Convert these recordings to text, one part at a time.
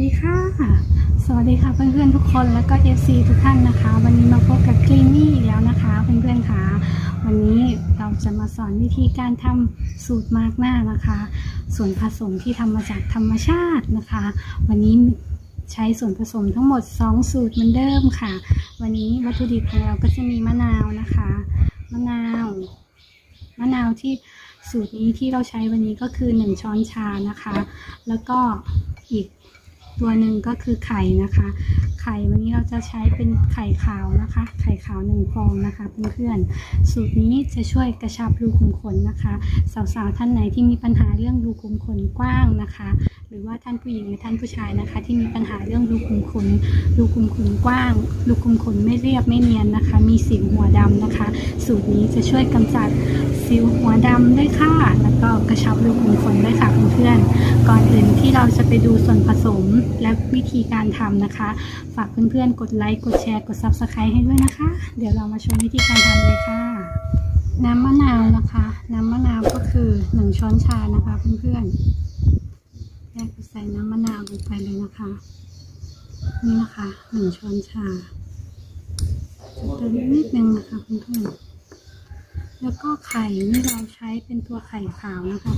สวัสดีค่ะ สวัสดีค่ะเพื่อนๆทุกคนแล้วก็ FC ทุกท่านนะคะ วันนี้มาพบกับคลีนนี่อีกแล้วนะคะเพื่อนๆค่ะวันนี้เราจะมาสอนวิธีการทำสูตรมาร์กหน้านะคะ ส่วนผสมที่ทำมาจากธรรมชาตินะคะ วันนี้ใช้ส่วนผสมทั้งหมด 2 สูตรเหมือนเดิมค่ะ วันนี้วัตถุดิบของเราก็จะมีมะนาวนะคะมะนาวมะนาวที่สูตรนี้ที่เราใช้วันนี้ก็คือ 1 ช้อนชานะคะ แล้วก็อีก ตัวหนึ่งก็คือไข่นะคะ ไข่วันนี้เราจะใช้เป็นไข่ขาวนะคะ ไข่ขาวหนึ่งฟองนะคะเพื่อนๆสูตรนี้จะช่วยกระชับรูขุมขนนะคะ สาวๆท่านไหนที่มีปัญหาเรื่องรูขุมขนกว้างนะคะ หรือว่าท่านผู้หญิงหรือท่านผู้ชายนะคะ ที่มีปัญหาเรื่องรูขุมขนรูขุมขนกว้างรูขุมขนไม่เรียบไม่เนียนนะคะ มีสิวหัวดำนะคะ สูตรนี้จะช่วยกำจัดสิวหัวดำได้ค่ะแล้วก็ กระชับรูขุมขนได้ค่ะเพื่อนๆ ก่อนอื่นที่เราจะไปดูส่วนผสมและวิธีการทำนะคะ ฝากเพื่อนๆ กดไลค์ กดแชร์ กด Subscribe ให้ด้วยนะคะ เดี๋ยวเรามาชมวิธีการทำเลยค่ะ น้ำมะนาวนะคะ น้ำมะนาวก็คือ 1 ช้อนชานะคะเพื่อนๆแยกใส่น้ำมะนาวลงไปเลยนะคะ นี่นะคะหนึ่งช้อนชาจะเติมนิดนึงนะคะเพื่อนๆ แล้วก็ไข่นี่เราใช้เป็นตัวไข่ขาวนะคะ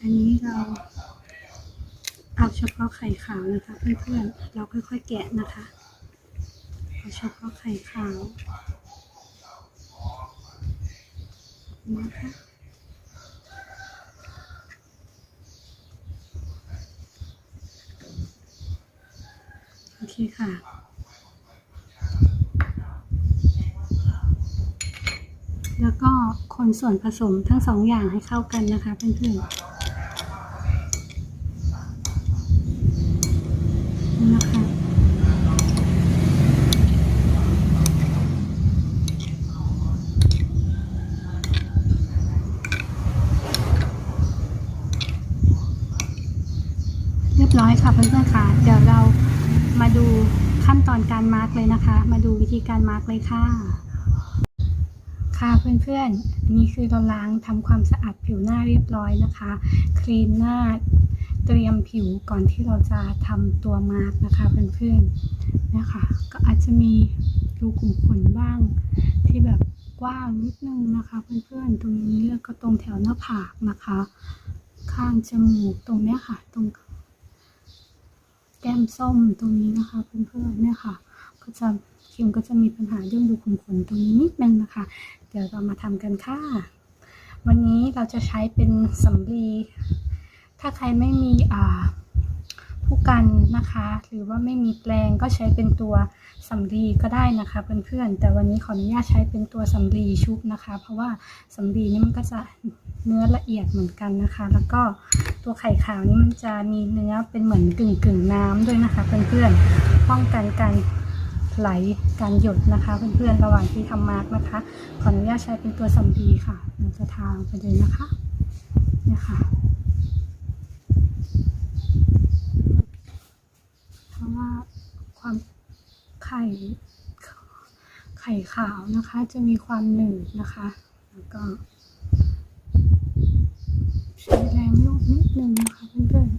อันนี้เราเอาเฉพาะไข่ขาวนะคะเพื่อนๆ เราค่อยๆแกะนะคะเอาเฉพาะไข่ขาวนะคะโอเคค่ะแล้วก็คนส่วนผสมทั้งสองอย่างให้เข้ากันนะคะเพื่อนๆนี่นะคะ เรียบร้อยค่ะเพื่อนๆค่ะ เดี๋ยวเรา มาดูขั้นตอนการมาร์กเลยนะคะ มาดูวิธีการมาร์กเลยค่ะ ค่ะเพื่อนๆ นี่คือเราล้างทำความสะอาดผิวหน้าเรียบร้อยนะคะคลีนหน้าเตรียมผิวก่อนที่เราจะทำตัวมาร์กนะคะเพื่อนๆนะคะ ก็อาจจะมีรูขุมขนบ้าง ที่แบบกว้างนิดนึงนะคะ เพื่อนๆ ตรงนี้แล้วก็ตรงแถวหน้าผากนะคะ ข้างจมูกตรงเนี้ยค่ะ ตรง แก้มส้มตรงนี้นะคะ เพื่อนๆเนี่ยค่ะ ก็จะคิมก็จะมีปัญหาเรื่องรูขุมขนตรงนี้นิดนึงนะคะ เดี๋ยวเรามาทำกันค่ะ วันนี้เราจะใช้เป็นสำลีถ้าใครไม่มีอ่าผู้กันนะคะ หรือว่าไม่มีแปลงก็ใช้เป็นตัวสำลีก็ได้นะคะเพื่อนๆแต่วันนี้ขออนุญาตใช้เป็นตัวสำลีชุบนะคะ เพราะว่าสำลีนี่มันก็จะเนื้อละเอียดเหมือนกันนะคะ แล้วก็ ตัวไข่ขาวนี่มันจะมีเนื้อเป็นเหมือนกึ่งกึ่งน้ำด้วยนะคะ เพื่อนๆป้องกันการไหลการหยดนะคะ เพื่อนๆระหว่างที่ทำมาร์กนะคะ ขออนุญาตใช้เป็นตัวสำลีค่ะเราจะทางไปเลยนะคะเนี่ยค่ะเพราะว่าความไข่ไข่ขาวนะคะ จะมีความหนืดนะคะ แล้วก็ใช้แรงน นึงนะคะเพื่อนๆ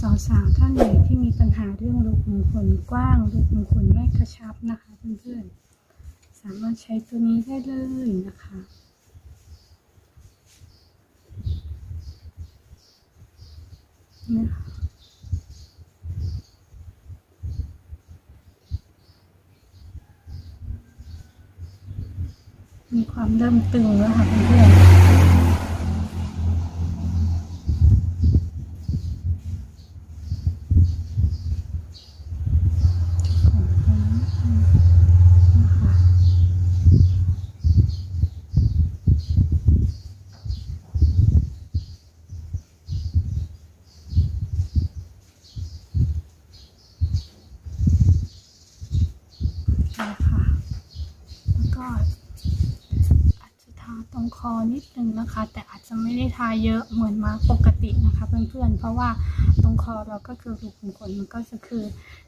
สาวๆท่านไหนที่มีปัญหาเรื่องรูขุมขนกว้างรูขุมขนไม่กระชับนะคะเพื่อนๆสามารถใช้ตัวนี้ได้เลยนะคะเนี่ยค่ะมีความเริ่มตึงแล้วค่ะเพื่อนๆนะคะนี่ คอนิดนึงนะคะ แต่อาจจะไม่ได้ทาเยอะเหมือนมาปกตินะคะ เพื่อนๆ เพราะว่าตรงคอเราก็คือรูขุมขนมันก็จะคือ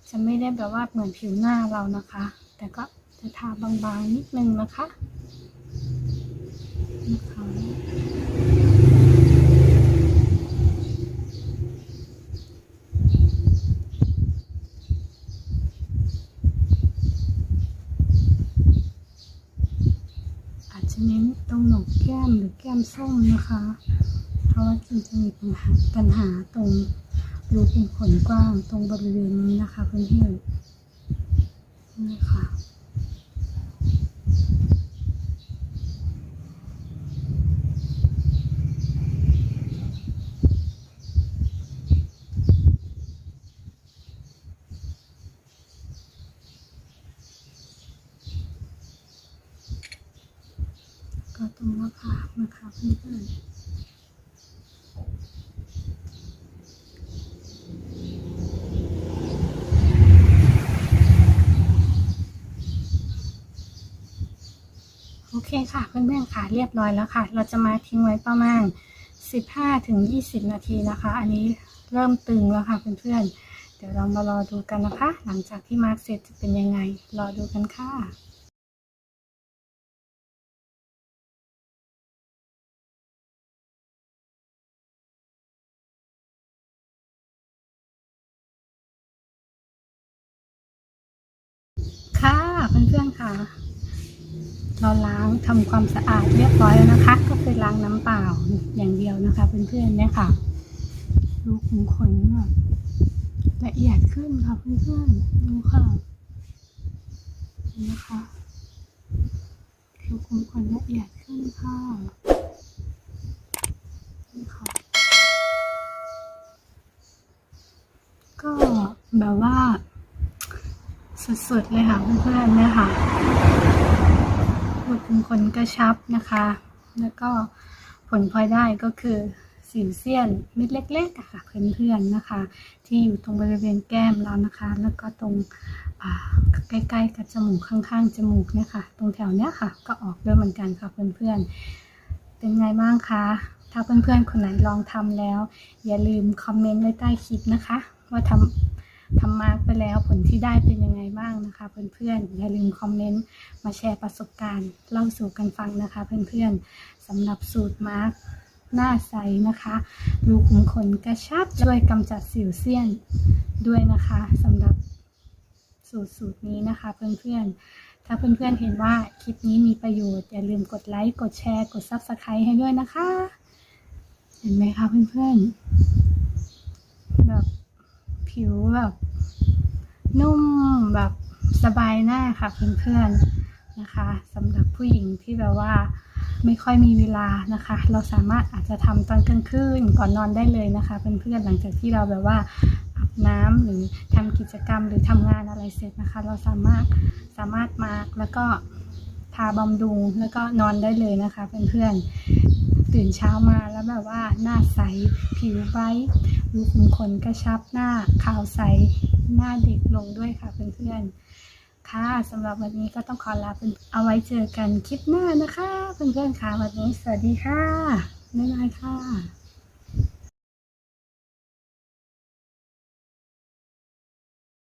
จะไม่ได้แบบว่าเหมือนผิวหน้าเรานะคะ แต่ก็จะทาบางๆนิดนึงนะคะนะคะ อาจจะเน้นตรงโหนกแก้มหรือแก้ม ส้มนะคะ เพราะว่าจริงจะมีปัญหาปัญหาตรงรูขุมขนกว้างตรงบริเวณนี้นะคะเพื่อนๆนี่ค่ะก็ตรงหน้าผา นะคะเพื่อนโอเคค่ะเพื่อนๆค่ะเรียบร้อยแล้วค่ะ เราจะมาทิ้งไว้ประมาณ 15-20 นาทีนะคะ อันนี้เริ่มตึงแล้วค่ะเพื่อนๆ เดี๋ยวเรามารอดูกันนะคะ หลังจากที่มาร์กเสร็จจะเป็นยังไง รอดูกันค่ะ พื่อนๆค่ะ เราล้างทำความสะอาดเรียบร้อยแล้วนะคะ ก็คือล้างน้ำเปล่าอย่างเดียวนะคะเพื่อนๆเนี่ยค่ะดูขุมขนแบบละเอียดขึ้นค่ะเพื่อนๆดูค่ะนนะคะดูขุมขนละเอียดขึ้นค่ะนี่ค่ะก็แบบว่า สุดๆเลยค่ะเพื่อนๆนี่ยค่ะรูขุมขนกระชับนะคะ แล้วก็ผลพลอยได้ก็คือสิวเซียนเม็ดเล็กๆค่ะเพื่อนๆนะคะ ที่อยู่ตรงบริเวณแก้มเรานะคะ แล้วก็ตรงใกล้ๆกับจมูกข้างๆจมูกเนี่ยค่ะ ตรงแถวเนี้ยค่ะ ก็ออกด้วยเหมือนกันค่ะเพื่อนๆ เป็นไงบ้างคะถ้าเพื่อนๆคนไหนลองทำแล้ว อย่าลืมคอมเมนต์ไว้ใต้คลิปนะคะ ว่าทำ ทำมาร์กไปแล้วผลที่ได้เป็นยังไงบ้างนะคะ เพื่อนๆอย่าลืมคอมเมนต์มาแชร์ประสบการณ์เล่าสู่กันฟังนะคะ เพื่อนๆสำหรับสูตรมาร์กหน้าใสนะคะรูขุมขนกระชับช่วยกำจัดสิวเซียนด้วยนะคะสำหรับสูตรสูตรนี้นะคะ เพื่อนๆ ถ้าเพื่อนๆเห็นว่าคลิปนี้มีประโยชน์อย่าลืมกดไลค์ กดแชร์ กด Subscribe ให้ด้วยนะคะ เห็นไหมคะเพื่อนๆ แบบผิวแบบ นุ่มแบบสบายหน้าค่ะเพื่อนๆนะคะสำหรับผู้หญิงที่แบบว่าไม่ค่อยมีเวลานะคะ เราสามารถอาจจะทำตอนกลางคืนก่อนนอนได้เลยนะคะเพื่อนๆหลังจากที่เราแบบว่าอาบน้ำหรือทำกิจกรรมหรือทำงานอะไรเสร็จนะคะ เราสามารถสามารถมาร์กแล้วก็ทาบำรุงแล้วก็นอนได้เลยนะคะเพื่อนๆ ตื่นเช้ามาแล้วแบบว่าหน้าใสผิวไบรูขุมขนกระชับหน้าขาวใสหน้าเด็กลงด้วยค่ะเพื่อนๆค่ะสำหรับวันนี้ก็ต้องขอลาเป็นเอาไว้เจอกันคลิปหน้านะคะ เพื่อนๆค่ะวันนี้สวัสดีค่ะบ๊ายบายค่ะ